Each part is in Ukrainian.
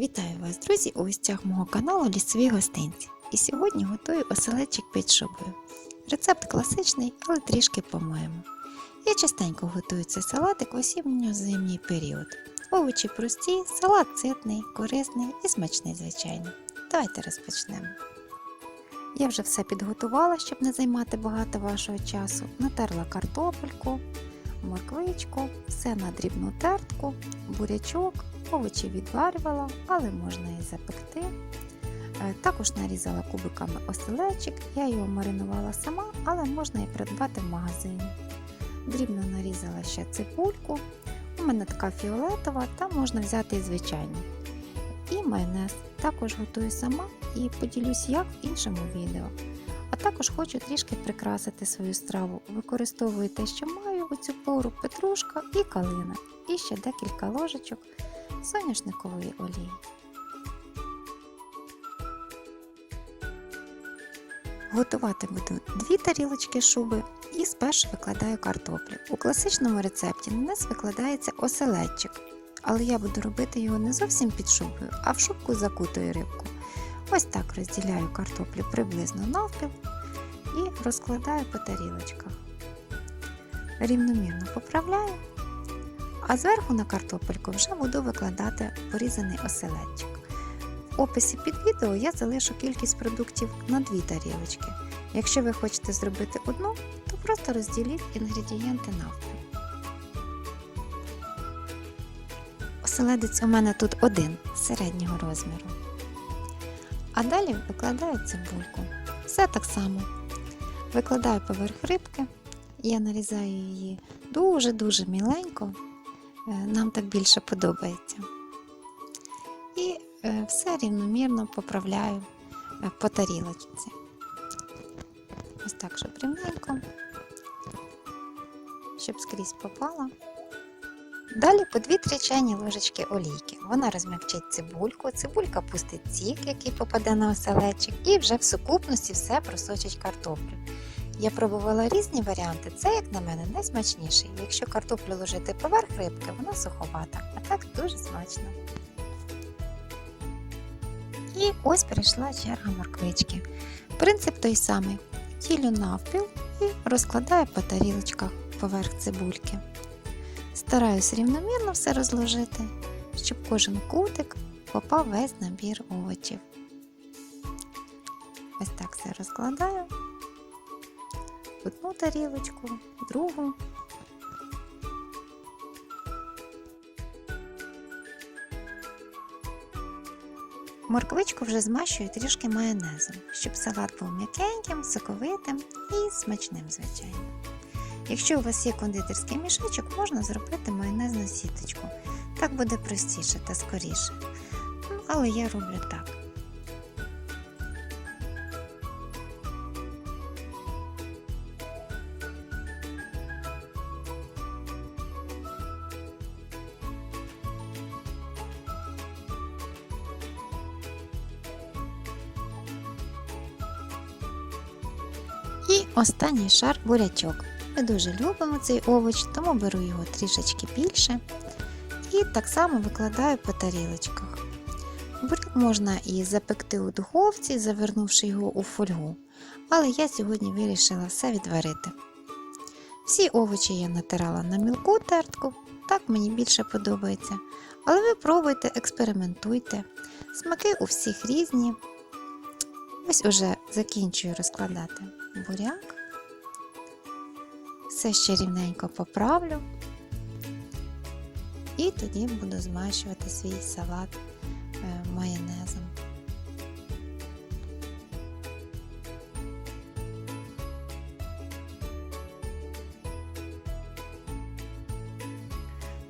Вітаю вас, друзі, у гостях мого каналу Лісові гостинці. І сьогодні готую оселедчик під шубою. Рецепт класичний, але трішки по-моєму. Я частенько готую цей салатик в осінньо-зимній період. Овочі прості, салат ситний, корисний і смачний, звичайно. Давайте розпочнемо. Я вже все підготувала, щоб не займати багато вашого часу. Натерла картопельку, морквичку, все на дрібну тертку, бурячок, овочі відварювала, але можна і запекти. Е, Також нарізала кубиками оселедчик, я його маринувала сама, але можна і придбати в магазині. Дрібно нарізала ще цибульку. У мене така фіолетова, та можна взяти і звичайну. І майонез також готую сама і поділюсь як в іншому відео. А також хочу трішки прикрасити свою страву. Використовую те, що маю у цю пору петрушка і калина, і ще декілька ложечок соняшникової олії. Готувати буду дві тарілочки шуби і спершу викладаю картоплю. У класичному рецепті на низ викладається оселедчик, але я буду робити його не зовсім під шубою, а в шубку закутою рибку. Ось так розділяю картоплю приблизно навпіл і розкладаю по тарілочках. Рівномірно поправляю, а зверху на картопельку вже буду викладати порізаний оселедчик. В описі під відео я залишу кількість продуктів на дві тарілочки. Якщо ви хочете зробити одну, то просто розділіть інгредієнти навпіл. Оселедець у мене тут один середнього розміру. А далі викладаю цибульку. Все так само. Викладаю поверх рибки, я нарізаю її дуже-дуже міленько, нам так більше подобається. І е, все рівномірно поправляю е, по тарілочці. Ось так, щоб рівненько, щоб скрізь попало. Далі по 2-3 чайні ложечки олійки. Вона розмягчить цибульку, цибулька пустить сік, який попаде на оселедчик, і вже в сукупності все просочить картоплю. Я пробувала різні варіанти, це, як на мене, найсмачніший. Якщо картоплю ложити поверх рибки, вона суховата, а так дуже смачно. І ось прийшла черга морквички. Принцип той самий: ділю навпіл і розкладаю по тарілочках поверх цибульки. Стараюсь рівномірно все розложити, щоб кожен кутик попав весь набір овочів. Ось так все розкладаю. Одну тарілочку, другу. Морквичку вже змащую трішки майонезом, щоб салат був м'якеньким, соковитим і смачним, звичайно. Якщо у вас є кондитерський мішечок, можна зробити майонезну сіточку. Так буде простіше та скоріше. Ну, але я роблю так. І останній шар бурячок. Ми дуже любимо цей овоч, тому беру його трішечки більше. І так само викладаю по тарілочках. Буряк можна і запекти у духовці, завернувши його у фольгу. Але я сьогодні вирішила все відварити. Всі овочі я натирала на мілку тертку, так мені більше подобається. Але ви пробуйте, експериментуйте. Смаки у всіх різні. Ось уже закінчую розкладати буряк. Все ще рівненько поправлю. І тоді буду змащувати свій салат е, майонезом.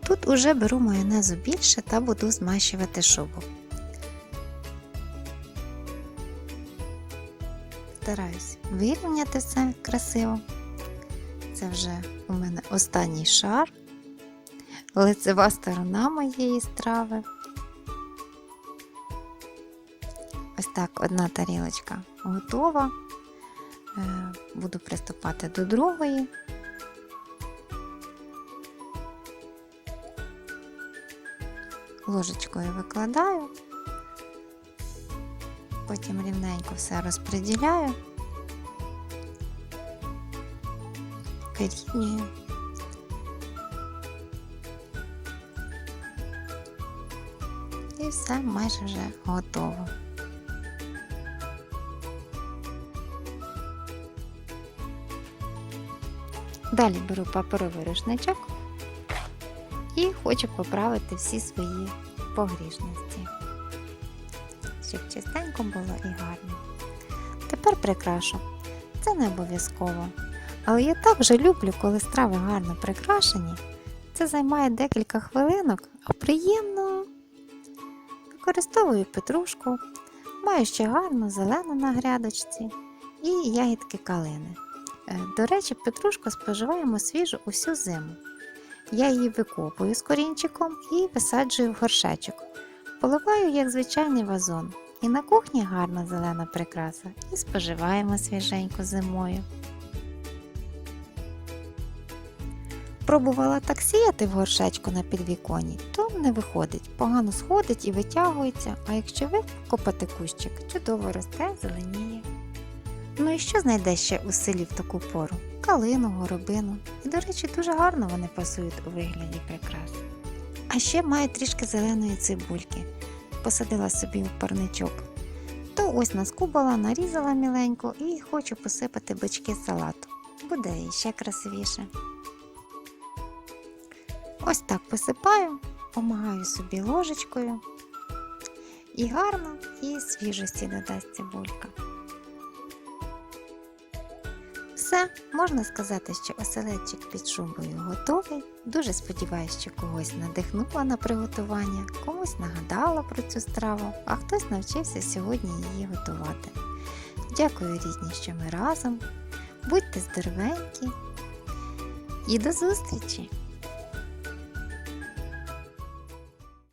Тут уже беру майонезу більше та буду змащувати шубу. Стараюсь вирівняти все красиво. Це вже у мене останній шар, лицева сторона моєї страви. Ось так одна тарілочка готова. Е, Буду приступати до другої. Ложечкою викладаю Потім рівненько все розподіляю, вирівнюю. І все майже вже готово. Далі беру паперовий рушничок і хочу поправити всі свої погрішності, щоб чистенько було і гарно. Тепер прикрашу. Це не обов'язково. Але я так вже люблю, коли страви гарно прикрашені. Це займає декілька хвилинок, а приємно. Використовую петрушку, маю ще гарну зелену на грядочці і ягідки калини. Е, До речі, петрушку споживаємо свіжу усю зиму. Я її викопую з корінчиком і висаджую в горшечок. Поливаю як звичайний вазон. І на кухні гарна зелена прикраса, і споживаємо свіженько зимою. Пробувала так сіяти в горшечку на підвіконні, то не виходить, погано сходить і витягується, а якщо викопати кущик, чудово росте, зеленіє. Ну і що знайдеш ще у селі в таку пору? Калину, горобину. І, до речі, дуже гарно вони пасують у вигляді прикрас. А ще маю трішки зеленої цибульки. Посадила собі в парничок. То ось наскубала, нарізала міленько і хочу посипати бички салату. Буде іще красивіше. Ось так посипаю, помагаю собі ложечкою. І гарно, і свіжості додасть цибулька. Все, можна сказати, що оселедчик під шубою готовий. Дуже сподіваюся, що когось надихнула на приготування, комусь нагадала про цю страву, а хтось навчився сьогодні її готувати. Дякую, рідні, що ми разом. Будьте здоровенькі і до зустрічі!